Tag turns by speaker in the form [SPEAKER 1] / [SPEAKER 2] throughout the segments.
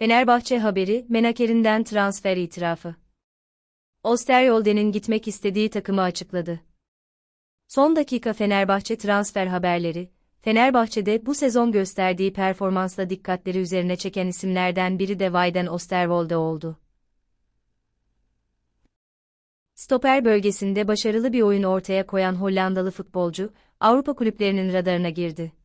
[SPEAKER 1] Fenerbahçe haberi, Menaker'inden transfer itirafı. Osterwolde'nin gitmek istediği takımı açıkladı. Son dakika Fenerbahçe transfer haberleri, Fenerbahçe'de bu sezon gösterdiği performansla dikkatleri üzerine çeken isimlerden biri de Wayden Osterwolde oldu. Stoper bölgesinde başarılı bir oyun ortaya koyan Hollandalı futbolcu, Avrupa kulüplerinin radarına girdi.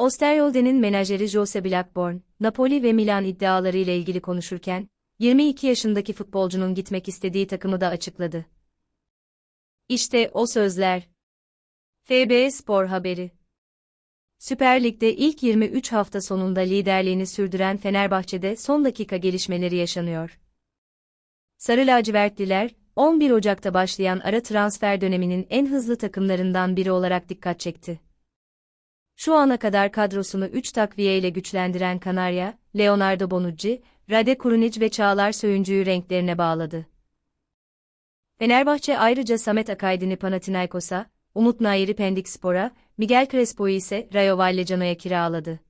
[SPEAKER 1] Osterwolde'nin menajeri Jose Blackburn, Napoli ve Milan iddiaları ile ilgili konuşurken, 22 yaşındaki futbolcunun gitmek istediği takımı da açıkladı. İşte o sözler. FB Spor Haberi Süper Lig'de ilk 23 hafta sonunda liderliğini sürdüren Fenerbahçe'de son dakika gelişmeleri yaşanıyor. Sarı lacivertliler, 11 Ocak'ta başlayan ara transfer döneminin en hızlı takımlarından biri olarak dikkat çekti. Şu ana kadar kadrosunu 3 takviye ile güçlendiren Kanarya, Leonardo Bonucci, Rade Kurunic ve Çağlar Söyüncü'yü renklerine bağladı. Fenerbahçe ayrıca Samet Akaydin'i Panathinaikos'a, Umut Nair'i Pendik Spor'a, Miguel Crespo'yu ise Rayo Vallecano'ya kiraladı.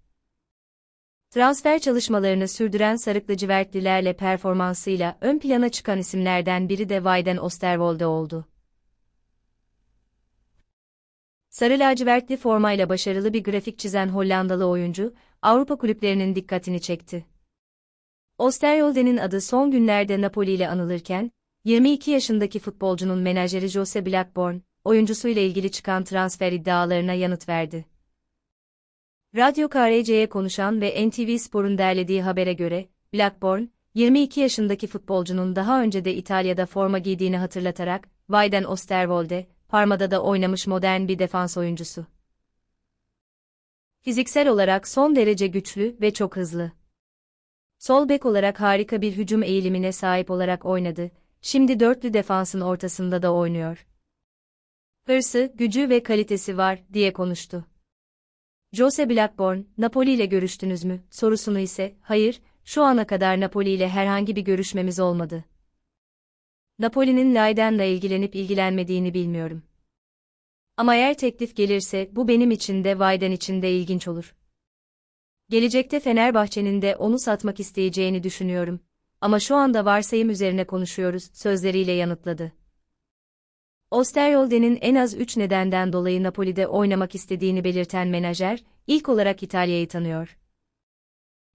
[SPEAKER 1] Transfer çalışmalarını sürdüren Sarıklı Civertlilerle performansıyla ön plana çıkan isimlerden biri de Wayden Osterwolde oldu. Sarı lacivertli formayla başarılı bir grafik çizen Hollandalı oyuncu, Avrupa kulüplerinin dikkatini çekti. Osterwolde'nin adı son günlerde Napoli ile anılırken, 22 yaşındaki futbolcunun menajeri Jose Blackburn, oyuncusuyla ilgili çıkan transfer iddialarına yanıt verdi. Radyo KRC'ye konuşan ve NTV Spor'un derlediği habere göre, Blackburn, 22 yaşındaki futbolcunun daha önce de İtalya'da forma giydiğini hatırlatarak, Wayden Osterwolde, Parma'da da oynamış modern bir defans oyuncusu. Fiziksel olarak son derece güçlü ve çok hızlı. Sol bek olarak harika bir hücum eğilimine sahip olarak oynadı, şimdi dörtlü defansın ortasında da oynuyor. Hırsı, gücü ve kalitesi var, diye konuştu. Jose Blackburn, Napoli ile görüştünüz mü, sorusunu ise, hayır, şu ana kadar Napoli ile herhangi bir görüşmemiz olmadı. Napoli'nin Leiden'la ilgilenip ilgilenmediğini bilmiyorum. Ama eğer teklif gelirse bu benim için de Vayden için de ilginç olur. Gelecekte Fenerbahçe'nin de onu satmak isteyeceğini düşünüyorum. Ama şu anda varsayım üzerine konuşuyoruz, sözleriyle yanıtladı. Osterwolde'nin en az 3 nedenden dolayı Napoli'de oynamak istediğini belirten menajer, ilk olarak İtalya'yı tanıyor.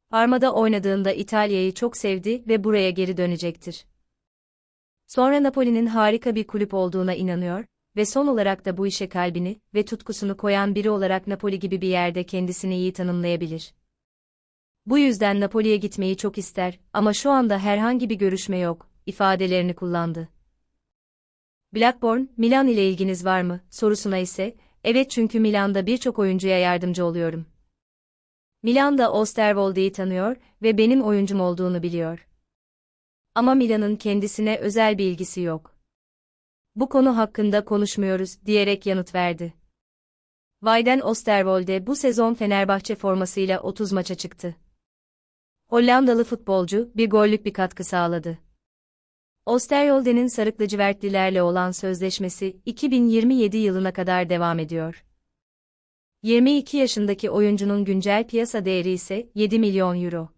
[SPEAKER 1] Parma'da oynadığında İtalya'yı çok sevdi ve buraya geri dönecektir. Sonra Napoli'nin harika bir kulüp olduğuna inanıyor ve son olarak da bu işe kalbini ve tutkusunu koyan biri olarak Napoli gibi bir yerde kendisini iyi tanımlayabilir. Bu yüzden Napoli'ye gitmeyi çok ister ama şu anda herhangi bir görüşme yok, ifadelerini kullandı. Blackburn, Milan ile ilginiz var mı, sorusuna ise, evet çünkü Milan'da birçok oyuncuya yardımcı oluyorum. Milan da Osterwolde'yi tanıyor ve benim oyuncum olduğunu biliyor. Ama Milan'ın kendisine özel bir ilgisi yok. Bu konu hakkında konuşmuyoruz, diyerek yanıt verdi. Wayden Osterwolde bu sezon Fenerbahçe formasıyla 30 maça çıktı. Hollandalı futbolcu bir gollük bir katkı sağladı. Osterwolde'nin Sarık lacivertlilerle olan sözleşmesi 2027 yılına kadar devam ediyor. 22 yaşındaki oyuncunun güncel piyasa değeri ise 7 milyon euro.